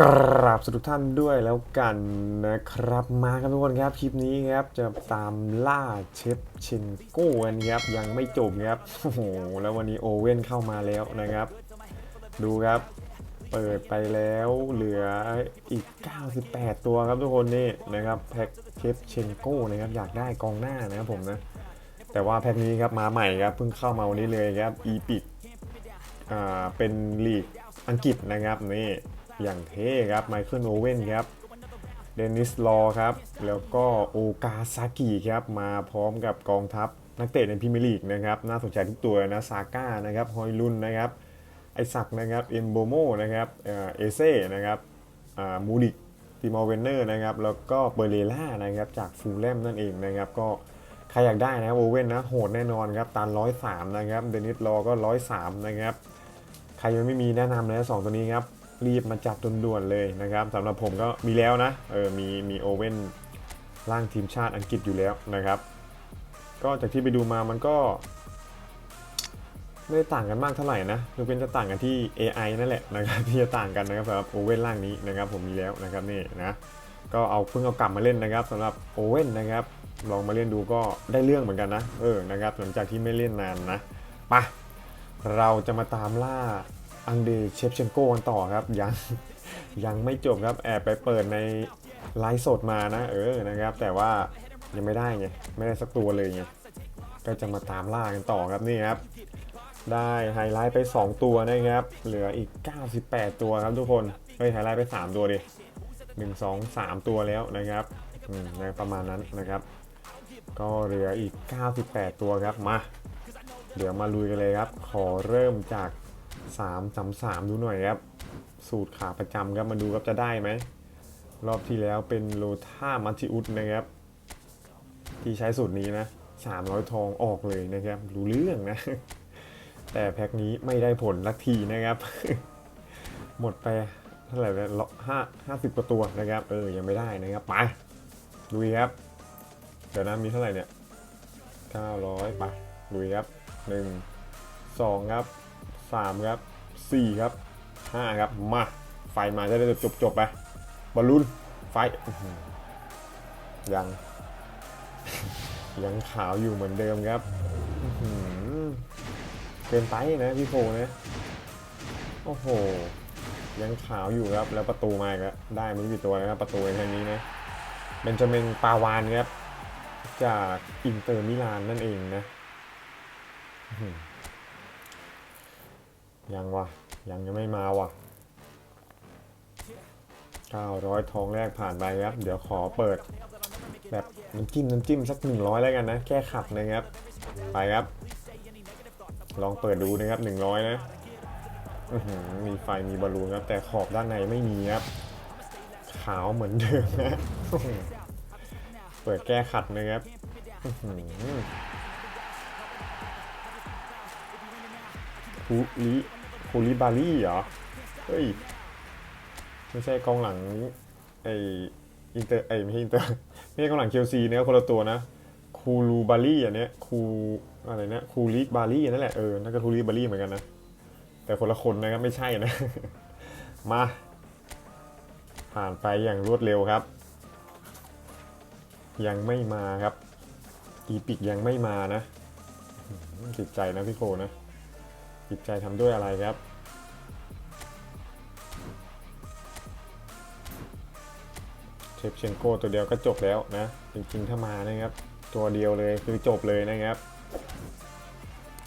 กราบสวัสดีทุกท่านด้วยแล้วกันนะครับมากันทุกคนครับคลิปนี้ครับ จะตามล่าเชฟเชนโก้กันครับยังไม่จบครับโอ้โหแล้ววันนี้โอเว่นเข้ามาแล้วนะครับ ดูครับ เปิดไปแล้วเหลืออีก 98 ตัวครับทุกคนนี่นะครับแพ็คเชฟเชนโก้นะครับอยากได้กองหน้านะครับผมนะ แต่ว่าแพ็คนี้ครับมาใหม่ครับเพิ่งเข้ามาวันนี้เลยครับอีพิกอ่าเป็นลีกอังกฤษนะครับนี่ อย่างเท่ครับไมเคิลโอเว่นครับเดนิสลอครับ แล้วก็โอกาซากิครับ มาพร้อมกับกองทัพนักเตะในพรีเมียร์ลีกนะครับ น่าสนใจทุกตัวนะ ซาก้านะครับ ฮอยลุนนะครับ ไอซักนะครับ เอ็นโบโมนะครับ เอเซ่นะครับมูดิกติมอร์เวนเนอร์นะครับ แล้วก็เบอร์เรล่านะครับ จากฟูลแลมนั่นเองนะครับ ก็ใครอยากได้นะโอเว่นนะ โหดแน่นอนครับตันร้อยสามนะครับ เดนิสลอก็ร้อยสามนะครับ ใครยังไม่มีแนะนำนะสองตัวนี้ครับ รีบมาจับด่วนๆเลยนะครับสำหรับผมก็มีแล้วนะเออมีมีโอเว่นร่างทีมชาติอังกฤษอยู่แล้วนะครับ ก็จากที่ไปดูมามันก็ไม่ได้ต่างกันมากเท่าไหร่นะยกเว้นจะต่างกันที่ AI นั่นแหละนะครับที่จะต่างกันนะครับสำหรับโอเว่นร่างนี้นะครับผมมีแล้วนะครับนี่นะก็เอาเพิ่งเอากลับมาเล่นนะครับสำหรับโอเว่นนะครับลองมาเล่นดูก็ได้เรื่องเหมือนกันนะเออนะครับหลังจากที่ไม่เล่นนานนะไปเราจะมาตามล่า อังเดเชฟเชนโกกันต่อครับยังยังไม่จบครับแอบไปเปิดในไลฟ์สดมานะ เออนะครับ แต่ว่ายังไม่ได้ไงไม่ได้สักตัวเลยไงก็จะมาตามล่ากันต่อครับนี่ครับ ได้ไฮไลท์ไป 2 ตัวนะครับ เหลืออีก 98 ตัวครับทุกคนเฮ้ยไฮไลท์ไป 3 ตัวดิ1 2 3ตัวแล้วนะครับอืมในประมาณนั้นนะครับ ก็เหลืออีก 98 ตัวครับมา เดี๋ยวมาลุยกันเลยครับ ขอเริ่มจาก 3 3 3ดูหน่อยครับ สูตรขาประจำครับมาดูครับจะได้ไหม รอบที่แล้วเป็นโลท่ามัติอุสนะครับ ที่ใช้สูตรนี้นะ300ทองออกเลยนะครับ รู้เรื่องนะ แต่แพ็คนี้ไม่ได้ผลลักทีนะครับ หมดไปเท่าไหร่แล้วห้าห้าสิบกว่าตัวนะครับ เออยังไม่ได้นะครับไปลุยครับ เดี๋ยวนะมีเท่าไหร่เนี่ย900ไปลุยครับ1 2ครับ 3 ครับ 4 ครับ 5 ครับ มา ไฟมาจะได้จบจบไปบอลลูนไฟยัง ยังขาวอยู่เหมือนเดิมครับเกินไปนะพี่โฟนะโอ้โห ยังขาวอยู่ครับ แล้วประตูมาอีกแล้วได้ไม่กี่ตัวนะครับประตูในทางนี้นะเบนจามินปาวานครับ จากอินเตอร์มิลานนั่นเองนะ ยังวะยังยังไม่มาวะ900 ทองแรกผ่านไปครับ เดี๋ยวขอเปิด แบบน้ำจิ้มน้ำจิ้มสัก 100 แล้วกันนะแก้ขัดนะครับ ไปครับ ลองเปิดดูนะครับ 100 นะอื้อหือมีไฟมีบอลลูนครับ แต่ขอบด้านในไม่มีครับ ขาวเหมือนเดิมนะ เปิดแก้ขัดนะครับ คูลิคูลิบารี่เหรอ เฮ้ย ไม่ใช่กองหลังไออินเตอร์ไอไม่ใช่อินเตอร์ไม่ใช่กองหลังเชลซีเนี่ยคนละตัวนะคูลูบารี่อันเนี้ยคูอะไรเนี่ยคูลิบารี่นั่นแหละเออนั่นก็คูลิบารี่เหมือนกันนะ แต่คนละคนนะครับไม่ใช่นะ มา ผ่านไปอย่างรวดเร็วครับ ยังไม่มาครับอีพิกยังไม่มานะอื้อหือจิตใจนะพี่โคนะ จิตใจทำด้วยอะไรครับ เชฟเชนโกตัวเดียวก็จบแล้วนะ จริงๆถ้ามานะครับ ตัวเดียวเลยคือจบเลยนะครับ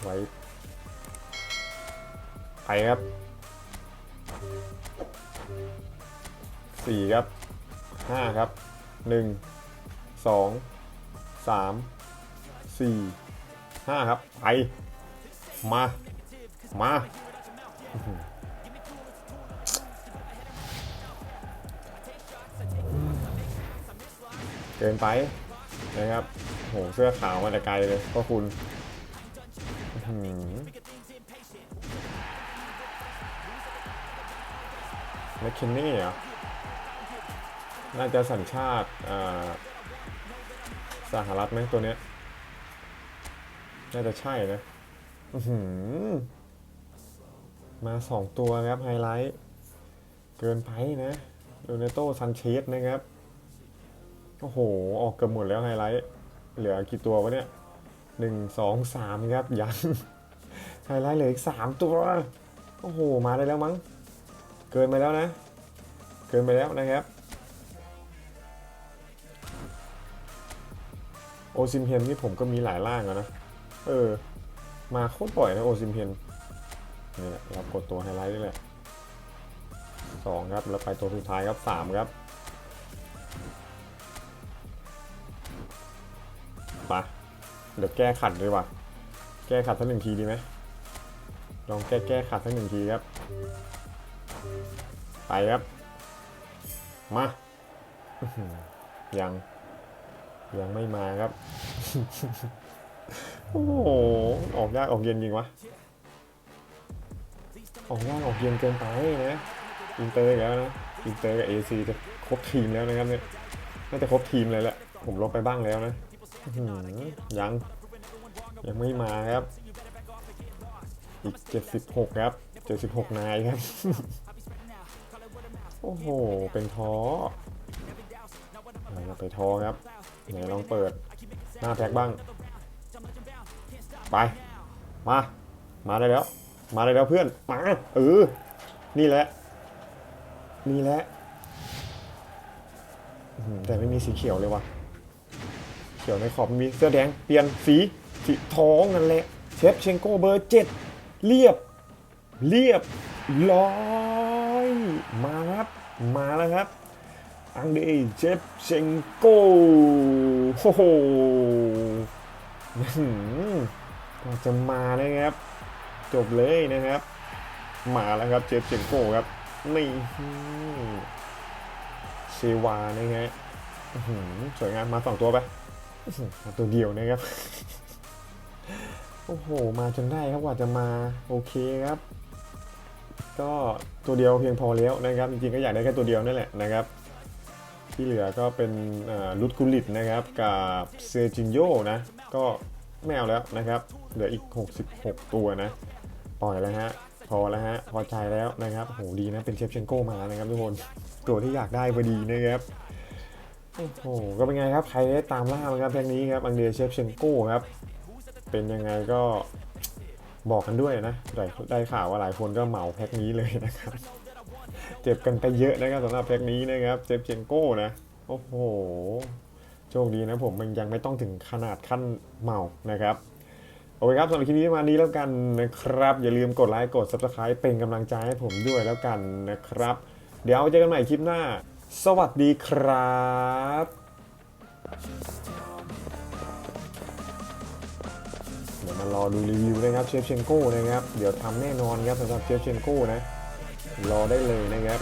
ไว้ไปครับสี่ครับห้าครับหนึ่งสองสามสี่ห้าครับไปมา มาเกินไปนะครับโหเสื้อขาวมาแต่ไกลเลยก็คุณแมคคินนี่เหรอ น่าจะสัญชาติสหรัฐไหมตัวเนี้ย น่าจะใช่นะ อือหือ มาสองตัวครับไฮไลท์ เกินไปนะโดเนโต้ซันเชสนะครับ โอ้โห ออกเกือบหมดแล้วไฮไลท์ เหลือกี่ตัววะเนี่ยหนึ่งสองสามครับ ยังไฮไลท์เหลืออีกสามตัว โอ้โห มาได้แล้วมั้ง เกินไปแล้วนะ เกินไปแล้วนะครับ โอซิมเฮนนี่ผมก็มีหลายร่างอะนะ เออ มาโคตรบ่อยนะโอซิมเฮน นี่เรากดตัวไฮไลท์นี่แหละสองครับ แล้วไปตัวสุดท้ายครับสามครับมาเดี๋ยวแก้ขัดเลยว่ะแก้ขัดสักหนึ่งทีดีไหมลองแก้แก้ขัดสักหนึ่งทีครับ ไปครับ มายังยังไม่มาครับ โอ้โห ออกยากออกเย็นจริงวะ ออกยากออกเย็นเกินไปนะอินเตอร์แล้วนะอินเตอร์กับเอซีจะครบทีมแล้วนะครับเนี่ยน่าจะครบทีมเลยแหละผมลบไปบ้างแล้วนะยังยังไม่มาครับ อีก 76 ครับ 76 นายครับ โอ้โห เป็นท้อเราไปท้อครับไหนลองเปิดหน้าแพ็กบ้าง ไป มา มาได้แล้ว มาได้แล้วเพื่อน มา เออ นี่แหละ นี่แหละ แต่ไม่มีสีเขียวเลยว่ะ เขียวในขอบมีเสื้อแดง เปลี่ยนสีสีทองนั่นแหละ เชฟเชงโกเบอร์เจ็ดเรียบ เรียบร้อยมาครับ มาแล้วครับ อังเดย์เจฟเชงโกโอ้โหอื้อหือกว่าจะมานะครับ จบเลยนะครับ มาแล้วครับเจฟเชงโกครับนี่เชวานะฮะสวยงามมาสองตัวไปมาตัวเดียวนะครับ โอ้โห มาจนได้ครับกว่าจะมาโอเคครับ ก็ตัวเดียวเพียงพอแล้วนะครับ จริงๆก็อยากได้แค่ตัวเดียวนั่นแหละนะครับ ที่เหลือก็เป็นลุดกุลิตนะครับกับเซจินโยนะ ก็ไม่เอาแล้วนะครับ เหลืออีก 66 ตัวนะ ปล่อยแล้วฮะ พอแล้วฮะ พอใจแล้วนะครับ โหดีนะ เป็นเชฟเชนโก้มานะครับทุกคน ตัวที่อยากได้พอดีนะครับโอ้โห ก็เป็นไงครับ ใครได้ตามล่าไหมครับแพ็กนี้ครับ อังเดรเชฟเชนโก้ครับ เป็นยังไงก็บอกกันด้วยนะ ได้ได้ข่าวว่าหลายคนก็เหมาแพ็กนี้เลยนะครับ เจ็บกันไปเยอะนะครับสำหรับแพ็กนี้นะครับเจฟเชนโก้นะ โอ้โห โชคดีนะผมมันยังไม่ต้องถึงขนาดขั้นเหมานะครับ โอเคครับสำหรับคลิปนี้ประมาณนี้แล้วกันนะครับ อย่าลืมกดไลค์กด subscribe เป็นกำลังใจให้ผมด้วยแล้วกันนะครับ เดี๋ยวเจอกันใหม่คลิปหน้า สวัสดีครับเดี๋ยวมารอดูรีวิวนะครับเชฟเชนโก้นะครับ เดี๋ยวทำแน่นอนครับสำหรับเชฟเชนโก้นะ รอได้เลยนะครับ